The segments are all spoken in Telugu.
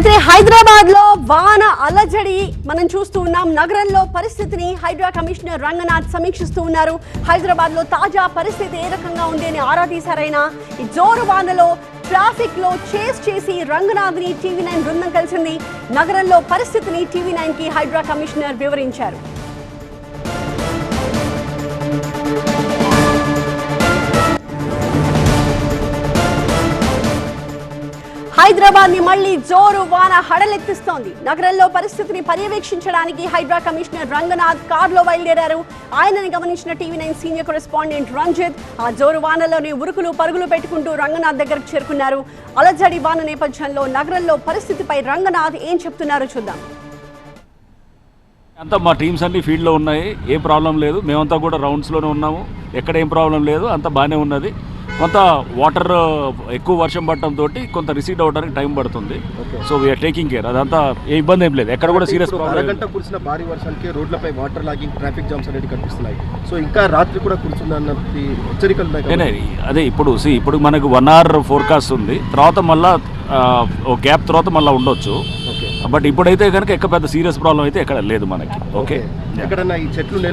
అయితే హైదరాబాద్లో వాన అలజడి. మనం చూస్తూ ఉన్నాం నగరంలో పరిస్థితిని. హైడ్రా కమిషనర్ రంగనాథ్ సమీక్షిస్తూ ఉన్నారు. హైదరాబాద్లో తాజా పరిస్థితి ఏ రకంగా ఉంది అని ఆరా తీశారైనా? ఈ జోరు వానలో ట్రాఫిక్లో చేస్ చేసి రంగనాథ్ని టీవీ నైన్ బృందం కలిసింది. నగరంలో పరిస్థితిని టీవీ నైన్కి హైడ్రా కమిషనర్ వివరించారు. హైదరాబాద్ని మళ్ళీ జోరు వాన హడలెత్తిస్తోంది. నగరంలో పరిస్థితిని పర్యవేక్షించడానికి హైడ్రా కమిషనర్ రంగనాథ్ కారులో బయలుదేరారు. ఆయనని గమనించిన TV nine senior correspondent Ranjith ఆ జోరు వానలోనే ఉరుకులు పరుగులు పెట్టుకుంటూ రంగనాథ్ దగ్గరకు చేరుకున్నారు. అలజడి వాన నేపథ్యంలో నగరంలో పరిస్థితిపై రంగనాథ్ ఏం చెప్తున్నారో చూద్దాం. అంతా మా టీమ్స్ అన్ని ఫీల్డ్లో ఉన్నాయి. ఏ ప్రాబ్లం లేదు. మేమంతా కూడా రౌండ్స్లోనే ఉన్నాము. ఎక్కడ ఏం ప్రాబ్లం లేదు. అంతా బాగానే ఉన్నది. కొంత వాటర్ ఎక్కువ వర్షం పడటంతో కొంత రిసీడ్ అవడానికి టైం పడుతుంది. సో వీఆర్ టేకింగ్ కేర్ అదంతా ఏ ఇబ్బంది ఏం లేదు. ఎక్కడ కూడా సీరియస్ అరగంట కురిసిన భారీ వర్షానికి రోడ్లపై వాటర్ లాగింగ్ ట్రాఫిక్ జామ్స్ అనేవి కనిపిస్తున్నాయి. సో ఇంకా రాత్రి కూడా కురుస్తుందన్నది హెచ్చరికలు అదే ఇప్పుడు సి ఇప్పుడు మనకు వన్ అవర్ ఫోర్కాస్ట్ ఉంది. తర్వాత మళ్ళా ఓ గ్యాప్ తర్వాత మళ్ళీ ఉండొచ్చు. బట్ ఇప్పుడైతే కనుక ఎక్క పెద్ద సీరియస్ ప్రాబ్లం అయితే ఎక్కడ లేదు మనకి. ఓకే.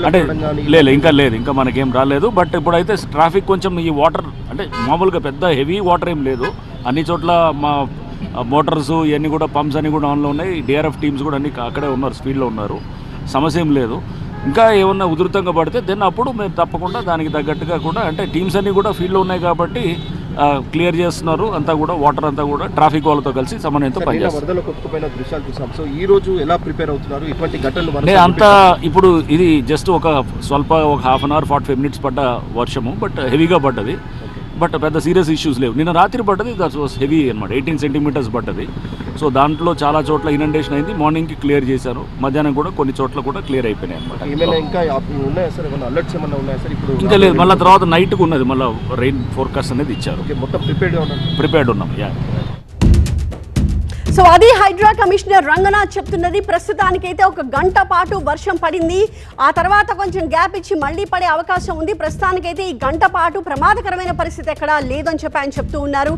అంటే లేదు ఇంకా లేదు ఇంకా మనకేం రాలేదు. బట్ ఇప్పుడైతే ట్రాఫిక్ కొంచెం ఈ వాటర్ అంటే మామూలుగా పెద్ద హెవీ వాటర్ ఏం లేదు. అన్ని చోట్ల మా మోటార్స్ ఇవన్నీ కూడా పంప్స్ అన్ని కూడా ఆన్లో ఉన్నాయి. డిఆర్ఎఫ్ టీమ్స్ కూడా అన్ని అక్కడే ఉన్నారు స్పీడ్లో ఉన్నారు. సమస్య ఏం లేదు. ఇంకా ఏమన్నా ఉధృతంగా పడితే దెన్ అప్పుడు మేము తప్పకుండా దానికి తగ్గట్టుగా కూడా అంటే టీమ్స్ అన్ని కూడా ఫీల్డ్లో ఉన్నాయి కాబట్టి క్లియర్ చేస్తున్నారు. అంతా కూడా వాటర్ అంతా కూడా ట్రాఫిక్ వాళ్ళతో కలిసి సమన్వయంతో పనిచేస్తారు ఈ రోజు ఎలా ప్రిపేర్ అవుతున్నారు? ఇటువంటి ఘటనలు అంత ఇప్పుడు ఇది జస్ట్ ఒక స్వల్ప ఒక half an hour forty five minutes పడ్డ వర్షము బట్ హెవీగా పడ్డది. బట్ పెద్ద సీరియస్ ఇష్యూస్ లేవు. నిన్న రాత్రి పడ్డది దట్ వాస్ హెవీ అనమాట ఎయిటీన్ సెంటీమీటర్స్ పడ్డది. సో దాంట్లో చాలా చోట్ల ఇనండేషన్ అయింది. మార్నింగ్కి క్లియర్ చేశారు. మధ్యాహ్నం కూడా కొన్ని చోట్ల కూడా క్లియర్ అయిపోయినాయి అనమాట ఇంకా లేదు. మళ్ళీ తర్వాత నైట్కి ఉన్నది. మళ్ళీ రెయిన్ ఫోర్కాస్ట్ అనేది ఇచ్చారు. ప్రిపేర్డ్ ఉన్నాం. యా సో అది హైడ్రా కమిషనర్ రంగనాథ్ చెప్తున్నది. ప్రస్తుతానికైతే ఒక గంట పాటు వర్షం పడింది. ఆ తర్వాత కొంచెం గ్యాప్ ఇచ్చి మళ్ళీ పడే అవకాశం ఉంది. ప్రస్తుతానికైతే ఈ గంట పాటు ప్రమాదకరమైన పరిస్థితి ఎక్కడా లేదని చెప్పి ఆయన చెప్తూ ఉన్నారు.